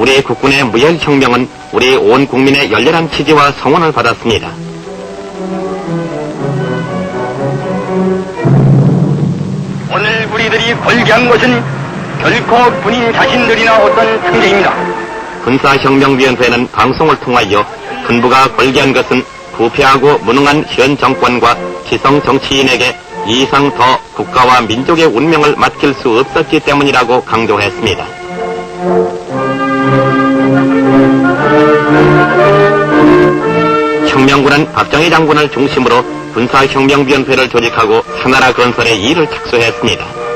우리 국군의 무혈혁명은 우리 온 국민의 열렬한 지지와 성원을 받았습니다. 오늘 우리들이 걸기한 것은 결코 군인 자신들이나 어떤 상대입니다. 군사혁명위원회는 방송을 통하여 군부가 걸기한 것은 부패하고 무능한 현 정권과 기성 정치인에게 이 이상 더 국가와 민족의 운명을 맡길 수 없었기 때문이라고 강조했습니다. 혁명군은 박정희 장군을 중심으로 군사혁명위원회를 조직하고 하나라 건설에 일을 착수했습니다.